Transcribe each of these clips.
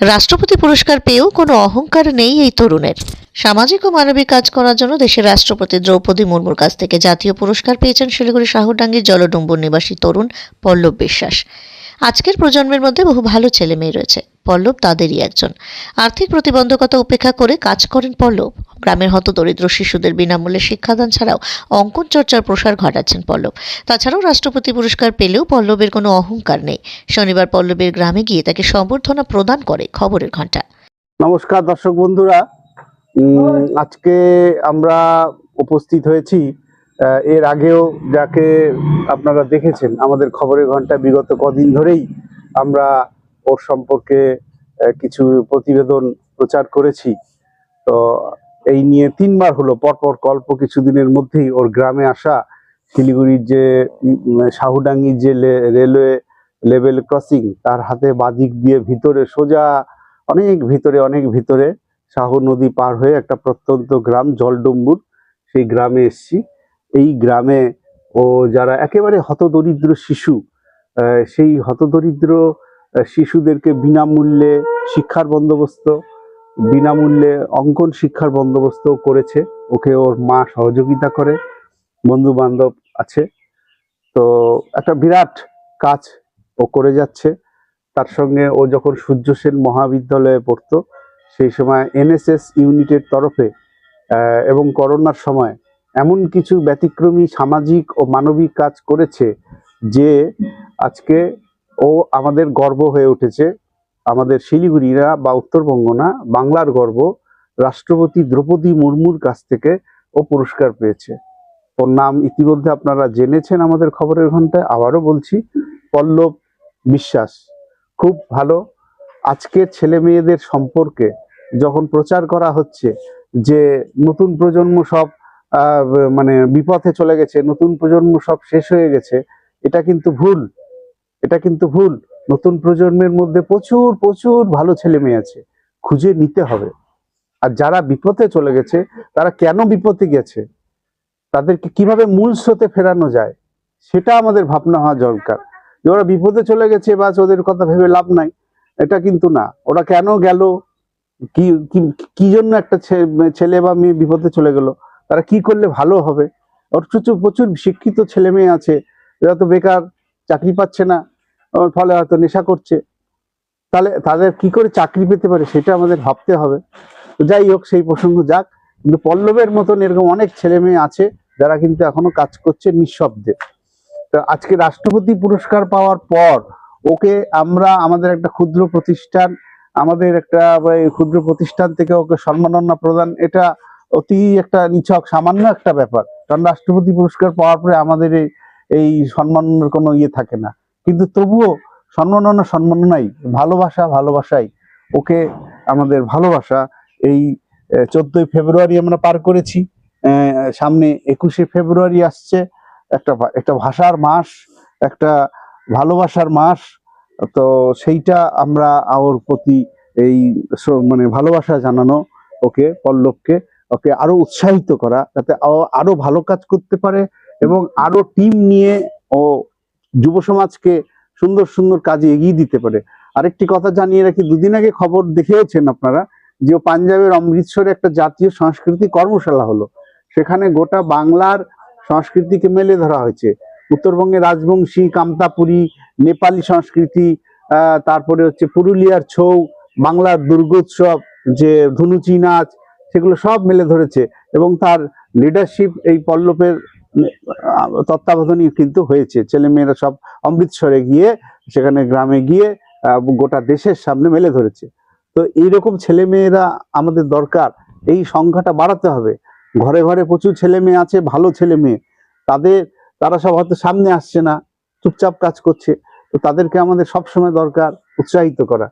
রাষ্ট্রপতি পুরস্কার পেয়েও কোনো অহংকার নেই এই তরুণের। সামাজিক ও মানবিক কাজ করার জন্য দেশের রাষ্ট্রপতি দ্রৌপদী মুর্মুর কাছ থেকে জাতীয় পুরস্কার পেয়েছেন শিলিগুড়ি শাহুডাঙ্গির জলডুম্বুর নিবাসী তরুণ পল্লব বিশ্বাস। আজকের প্রজন্মের মধ্যে বহু ভালো ছেলে মেয়ে রয়েছে। পল্লব তাদেরই একজন। আর্থিক প্রতিবন্ধকতা উপেক্ষা করে কাজ করেন পল্লব। গ্রামের হতদরিদ্র শিশুদের বিনামূল্যে শিক্ষাদান ছাড়াও অঙ্কন চর্চার প্রসার ঘটাচ্ছেন পল্লব। তাছাড়াও রাষ্ট্রপতি পুরস্কার পেলেও পল্লবের কোনো অহংকার নেই। শনিবার পল্লবের গ্রামে গিয়ে তাকে সম্বর্ধনা প্রদান করে খবরের ঘণ্টা। নমস্কার দর্শক বন্ধুরা। আজকে আমরা উপস্থিত হয়েছি এর আগেও যাকে আপনারা দেখেছেন আমাদের খবরের ঘণ্টা বিগত কদিন ধরেই আমরা ওর সম্পর্কে কিছু প্রতিবেদন প্রচার করেছি। তো এই নিয়ে তিনবার হলো পরপর অল্প কিছুদিনের মধ্যেই ওর গ্রামে আসা শিলিগুড়ির যে উম, সাহুডাঙ্গির যে রেলওয়ে লেভেল ক্রসিং তার হাতে বাদিক দিয়ে ভিতরে সোজা অনেক ভিতরে অনেক ভিতরে শাহু নদী পার হয়ে একটা প্রত্যন্ত গ্রাম জলডম্বুর সেই গ্রামে এসছি। এই গ্রামে ও যারা একেবারে হতদরিদ্র শিশু সেই হতদরিদ্র শিশুদেরকে বিনামূল্যে শিক্ষার বন্দোবস্ত, বিনামূল্যে অঙ্কন শিক্ষার বন্দোবস্ত করেছে। ওকে ওর মা সহযোগিতা করে বন্ধু বান্ধব আছে। তো একটা বিরাট কাজ ও করে যাচ্ছে। তার সঙ্গে ও যখন সূর্য সেন মহাবিদ্যালয়ে পড়তো, সেই সময় এনএসএস ইউনিটের তরফে এবং করোনার সময় এমন কিছু ব্যতিক্রমী সামাজিক ও মানবিক কাজ করেছে যে আজকে ও আমাদের গর্ব হয়ে উঠেছে। আমাদের শিলিগুড়িরা বা উত্তরবঙ্গ না বাংলার গর্ব রাষ্ট্রপতি দ্রৌপদী মুর্মুর কাছ থেকে ও পুরস্কার পেয়েছে। ওর নাম ইতিমধ্যে আপনারা জেনেছেন আমাদের খবরের ঘন্টায়, আবারও বলছি, পল্লব বিশ্বাস। খুব ভালো। আজকের ছেলে মেয়েদের সম্পর্কে যখন প্রচার করা হচ্ছে যে নতুন প্রজন্ম সব মানে বিপথে চলে গেছে, নতুন প্রজন্ম সব শেষ হয়ে গেছে, এটা কিন্তু ভুল, এটা কিন্তু ভুল। নতুন প্রজন্মের মধ্যে প্রচুর প্রচুর ভালো ছেলে মেয়ে আছে, খুঁজে নিতে হবে। আর যারা বিপথে চলে গেছে, তারা কেন বিপথে গেছে? তাদেরকে কীভাবে মূল স্রোতে ফেরানো যায়, সেটা আমাদের ভাবনা হওয়া দরকার। যে ওরা বিপদে চলে গেছে বা ওদের কথা ভেবে লাভ নাই, এটা কিন্তু না। ওরা কেন গেল? কি, কি- জন্য একটা ছেলে বা মেয়ে বিপদে চলে গেল? তারা কি করলে ভালো হবে? ওর প্রচুর শিক্ষিত ছেলে মেয়ে আছে, এরা তো বেকার, চাকরি পাচ্ছে না ফলে হয়তো নেশা করছে। তাহলে তাদের কি করে চাকরি পেতে পারে সেটা আমাদের ভাবতে হবে। যাই হোক, সেই প্রসঙ্গ যাক। কিন্তু পল্লবের মতন এরকম অনেক ছেলে মেয়ে আছে, যারা কিন্তু এখনও কাজ করছে নিঃশব্দে। তো আজকে রাষ্ট্রপতি পুরস্কার পাওয়ার পর ওকে আমরা, আমাদের একটা ক্ষুদ্র প্রতিষ্ঠান, আমাদের একটা ক্ষুদ্র প্রতিষ্ঠান থেকে ওকে সম্মাননা প্রদান, এটা অতি একটা নিছক, সামান্য একটা ব্যাপার। কারণ রাষ্ট্রপতি পুরস্কার পাওয়ার পরে আমাদের এই এই সম্মানের কোনো ইয়ে থাকে না। কিন্তু তবুও সম্মাননা সম্মাননাই, ভালোবাসা ভালোবাসাই ওকে আমাদের ভালোবাসা। এই চোদ্দই ফেব্রুয়ারি আমরা পার করেছি। সামনে একুশে ফেব্রুয়ারি আসছে। একটা একটা ভাষার মাস, একটা ভালোবাসার মাস। তো সেইটা আমরা ওর প্রতি এই মানে ভালোবাসা জানানো ওকে, পল্লবকে ওকে আরও উৎসাহিত করা যাতে আরও ভালো কাজ করতে পারে এবং আরও টিম নিয়ে ও যুব সমাজকে সুন্দর সুন্দর কাজে এগিয়ে দিতে পারে। আরেকটি কথা জানিয়ে রাখি, দুদিন আগে খবর দেখেওছেন আপনারা যে পাঞ্জাবের অমৃতসরে একটা জাতীয় সংস্কৃতি কর্মশালা হলো। সেখানে গোটা বাংলার সংস্কৃতিকে মেলে ধরা হয়েছে। উত্তরবঙ্গে রাজবংশী, কামতাপুরী, নেপালি সংস্কৃতি তারপরে হচ্ছে পুরুলিয়ার ছৌ, বাংলার দুর্গোৎসব, যে ধুনুচি নাচ সেগুলো সব মেলে ধরেছে এবং তার লিডারশিপ এই পল্লবের তত্ত্বাবধানেই কিন্তু হয়েছে। ছেলেমেয়েরা সব অমৃতসরে গিয়ে সেখানে গ্রামে গিয়ে গোটা দেশের সামনে মেলে ধরেছে। তো এইরকম ছেলেমেয়েরা আমাদের দরকার। এই সংখ্যাটা বাড়াতে হবে। ঘরে ঘরে প্রচুর ছেলে মেয়ে আছে, ভালো ছেলে মেয়ে তাদের, তারা সব হয়তো সামনে আসছে না, চুপচাপ কাজ করছে। তো তাদেরকে আমাদের সব সময় দরকার, উৎসাহিত করা।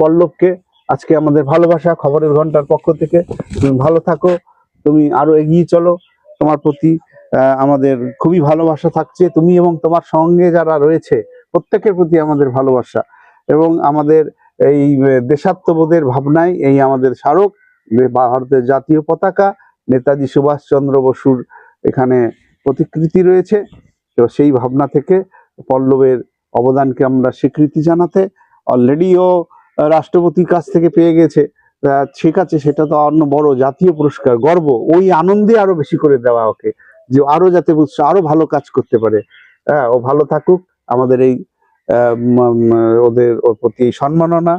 পল্লবকে আজকে আমাদের ভালোবাসা খবরের ঘণ্টার পক্ষ থেকে। তুমি ভালো থাকো তুমি আরও এগিয়ে চলো। তোমার প্রতি আমাদের খুবই ভালোবাসা থাকছে। তুমি এবং তোমার সঙ্গে যারা রয়েছে প্রত্যেকের প্রতি আমাদের ভালোবাসা। এবং আমাদের এই দেশাত্মবোধের ভাবনায় এই আমাদের স্মারক ভারতের জাতীয় পতাকা নেতাজি সুভাষচন্দ্র বসুর এখানে প্রতিকৃতি রয়েছে। তো সেই ভাবনা থেকে পল্লবের অবদানকে আমরা স্বীকৃতি জানাতে অলরেডি ও আহ, রাষ্ট্রপতির কাছ থেকে পেয়ে গেছে ঠিক আছে, সেটা তো অন্য বড় জাতীয় পুরস্কার, গর্ব। ওই আনন্দে আরও বেশি করে দেওয়া ওকে, যে আরও যাতে বুঝছে আরও ভালো কাজ করতে পারে। হ্যাঁ ও ভালো থাকুক, আমাদের এই ওদের ওর প্রতি সম্মাননা,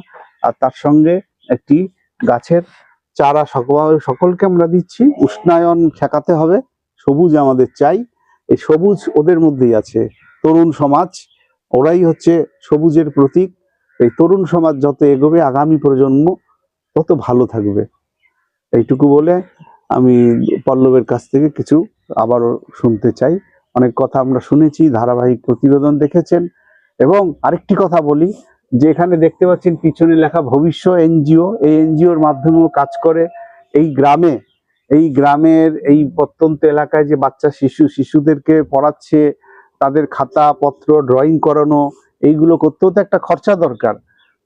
আর তার সঙ্গে একটি গাছের চারা সকল, সকলকে আমরা দিচ্ছি। উষ্ণায়ন ঠেকাতে হবে, সবুজ আমাদের চাই। এই সবুজ ওদের মধ্যেই আছে। তরুণ সমাজ, ওরাই হচ্ছে সবুজের প্রতীক। এই তরুণ সমাজ যত এগোবে আগামী প্রজন্ম তত ভালো থাকবে। এইটুকু বলে আমি পল্লবের কাছ থেকে কিছু আবারও শুনতে চাই। অনেক কথা আমরা শুনেছি, ধারাবাহিক প্রতিবেদন দেখেছেন এবং আরেকটি কথা বলি, যে এখানে দেখতে পাচ্ছেন পিছনে লেখা ভবিষ্য এনজিও। এই এনজিওর মাধ্যমেও কাজ করে এই গ্রামে। এই গ্রামের এই প্রত্যন্ত এলাকায় যে বাচ্চা, শিশু, শিশুদেরকে পড়াচ্ছে, তাদের খাতা পত্র ড্রয়িং করানো এইগুলো করতেও তো একটা খরচা দরকার।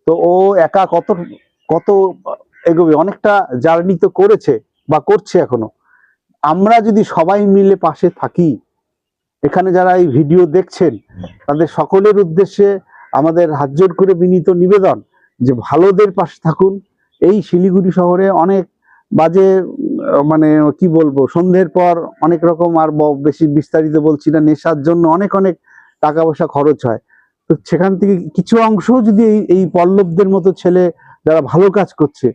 তো ও একা কত কত এগোবে? অনেকটা জার্নি তো করেছে বা করছে এখনও। আমরা যদি সবাই মিলে পাশে থাকি, এখানে যারা এই ভিডিও দেখছেন, তাদের সকলের উদ্দেশ্যে আমাদের হাত জোর করে বিনীত নিবেদন যে ভালোদের পাশে থাকুন। এই শিলিগুড়ি শহরে অনেক বাজে মানে কি বলব, সন্ধ্যের পর অনেক রকম আর বেশি বিস্তারিত বলছি না, নেশার জন্য অনেক অনেক টাকা পয়সা খরচ হয়। তো সেখান থেকে কিছু অংশ যদি এই এই পল্লবদের মতো ছেলে যারা ভালো কাজ করছে,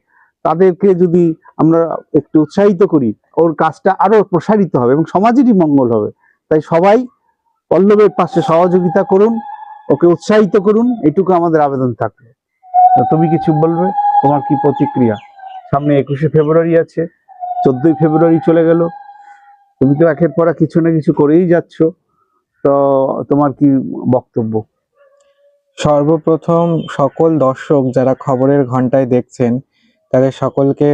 তাদেরকে যদি আমরা একটু উৎসাহিত করি, ওর কাজটা আরও প্রসারিত হবে এবং সমাজেরই মঙ্গল হবে। তাই সবাই পল্লবের পাশে সহযোগিতা করুন, ওকে উৎসাহিত করুন, এটুকু আমাদের আবেদন থাকবে। তুমি কিছু বলবে? তোমার কি প্রতিক্রিয়া? সামনে একুশে ফেব্রুয়ারি আছে, চোদ্দই ফেব্রুয়ারি চলে গেল। তুমি তো একের পর কিছু না কিছু করেই যাচ্ছ। তো তোমার কি বক্তব্য? সর্বপ্রথম সকল দর্শক যারা খবরের ঘন্টায় দেখছেন, তাদের সকলকে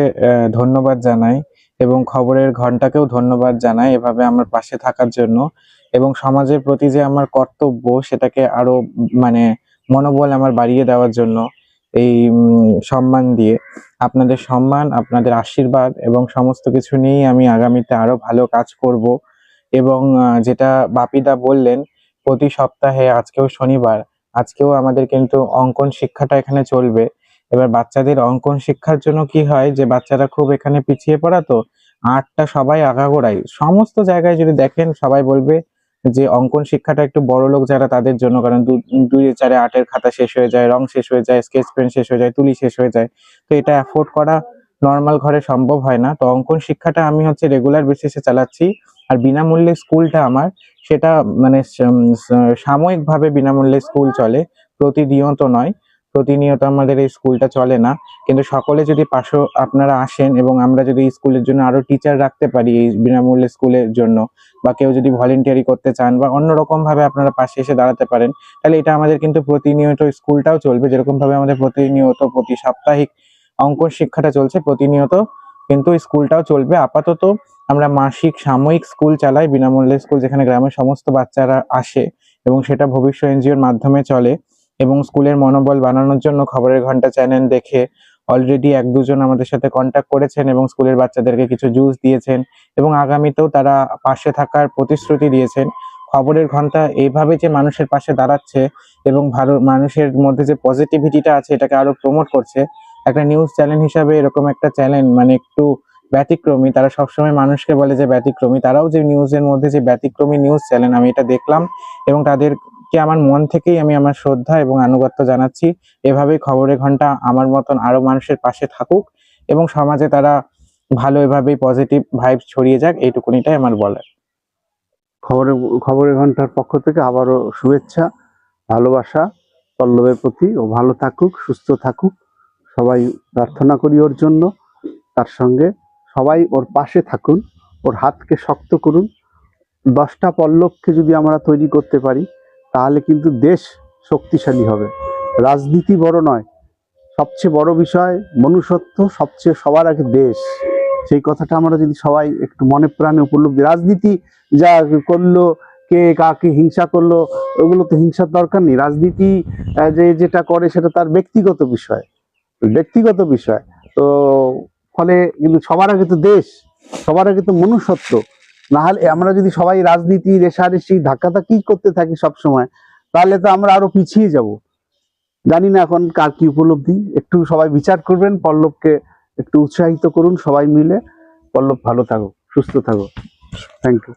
ধন্যবাদ জানাই এবং খবরের ঘন্টাকেও ধন্যবাদ জানাই এভাবে আমার পাশে থাকার জন্য এবং সমাজের প্রতি যে আমার কর্তব্য সেটাকে আরও মানে মনোবল আমার বাড়িয়ে দেওয়ার জন্য এই সম্মান দিয়ে আপনাদের সম্মান, আপনাদের আশীর্বাদ এবং সমস্ত কিছু নিয়েই আমি আগামীতে আরও ভালো কাজ করব এবং যেটা বাপিদা বললেন, প্রতি সপ্তাহে আজকেও শনিবার আজকেও আমাদের কিন্তু অঙ্কন শিক্ষাটা এখানে চলবে। এবার বাচ্চাদের অঙ্কন শিক্ষার জন্য কি হয় যে, বাচ্চারা খুব এখানে পিছিয়ে পড়া তো আর্টটা সবাই আগাগোড়াই। সমস্ত জায়গায় যদি দেখেন, সবাই বলবে যে, অঙ্কন শিক্ষাটা একটু বড় লোক যারা তাদের জন্য, কারণ দুই, চারে আর্টের খাতা শেষ হয়ে যায়, রং শেষ হয়ে যায়, স্কেচ পেন শেষ হয়ে যায়, তুলি শেষ হয়ে যায়। তো এটা অ্যাফোর্ড করা নর্মাল ঘরে সম্ভব হয় না। তো অঙ্কন শিক্ষাটা আমি হচ্ছে রেগুলার বেসিসে চালাচ্ছি। আর বিনামূল্যে স্কুলটা আমার, সেটা মানে সাময়িকভাবে বিনামূল্যে স্কুল চলে প্রতিনিয়ত নয়, প্রতিনিয়ত আমাদের এই স্কুলটা চলে না। কিন্তু সকলে যদি পাশে আপনারা আসেন এবং আমরা যদি স্কুলের জন্য আরও টিচার রাখতে পারি এই বিনামূল্যে স্কুলের জন্য, বা কেউ যদি ভলেন্টিয়ারি করতে চান বা অন্যরকম ভাবে আপনারা পাশে এসে দাঁড়াতে পারেন, তাহলে এটা আমাদের কিন্তু প্রতিনিয়ত স্কুলটাও চলবে। যেরকম ভাবে আমাদের প্রতিনিয়ত প্রতি সাপ্তাহিক অঙ্কন শিক্ষাটা চলছে প্রতিনিয়ত, কিন্তু স্কুলটাও চলবে। আপাতত আমরা মাসিক সাময়িক স্কুল চালাই, বিনামূল্যে স্কুল যেখানে গ্রামের সমস্ত বাচ্চারা আসে এবং সেটা ভবিষ্য এনজিওর মাধ্যমে চলে এবং স্কুলের মনোবল বানানোর জন্য খবরের ঘণ্টা চ্যানেল দেখে অলরেডি এক দুজন আমাদের সাথে কন্ট্যাক্ট করেছেন এবং স্কুলের বাচ্চাদেরকে কিছু জুস দিয়েছেন এবং আগামীতেও তারা পাশে থাকার প্রতিশ্রুতি দিয়েছেন। খবরের ঘণ্টা এইভাবে যে মানুষের পাশে দাঁড়াচ্ছে এবং ভালো মানুষের মধ্যে যে পজিটিভিটিটা আছে, এটাকে আরও প্রমোট করছে একটা নিউজ চ্যানেল হিসাবে এরকম একটা চ্যানেল মানে একটু ব্যতিক্রমী, তারা সবসময় মানুষকে বলে যে ব্যতিক্রমী, তারাও যে নিউজের মধ্যে যে ব্যতিক্রমী নিউজ চ্যানেল আমি এটা দেখলাম এবং তাদেরকে আমার মন থেকেই আমি আমার শ্রদ্ধা এবং আনুগত্য জানাচ্ছি। এভাবেই খবরের ঘণ্টা আমার মতন আরও মানুষের পাশে থাকুক এবং সমাজে তারা ভালো এভাবেই পজিটিভ ভাইবস ছড়িয়ে যাক, এইটুকুনিটাই আমার বলার। খবরের খবরের ঘণ্টার পক্ষ থেকে আবারও শুভেচ্ছা, ভালোবাসা, পল্লবের প্রতি, ও ভালো থাকুক, সুস্থ থাকুক। সবাই প্রার্থনা করি ওর জন্য। তার সঙ্গে সবাই ওর পাশে থাকুন, ওর হাতকে শক্ত করুন। দশটা পল্লবকে যদি আমরা তৈরি করতে পারি, তাহলে কিন্তু দেশ শক্তিশালী হবে। রাজনীতি বড় নয়, সবচেয়ে বড় বিষয় মনুষ্যত্ব, সবচেয়ে সবার আগে দেশ। সেই কথাটা আমরা যদি সবাই একটু মনে প্রাণে উপলব্ধি, রাজনীতি যা করল, কে কাকে হিংসা করল, ওগুলো তো হিংসার দরকার নেই। রাজনীতি যে যেটা করে সেটা তার ব্যক্তিগত বিষয়। ব্যক্তিগত বিষয়। তো ফলে কিন্তু সবার আগে তো দেশ, সবার আগে তো মনুষ্যত্ব। না হলে আমরা যদি সবাই রাজনীতি, রেশারেশি, ধাক্কাধাক্কি করতে থাকি সব সময় তাহলে তো আমরা আরও পিছিয়ে যাব। জানি না এখন কার কি উপলব্ধি। একটু সবাই বিচার করবেন, পল্লবকে একটু উৎসাহিত করুন সবাই মিলে। পল্লব ভালো থাকো সুস্থ থাকো থ্যাংক ইউ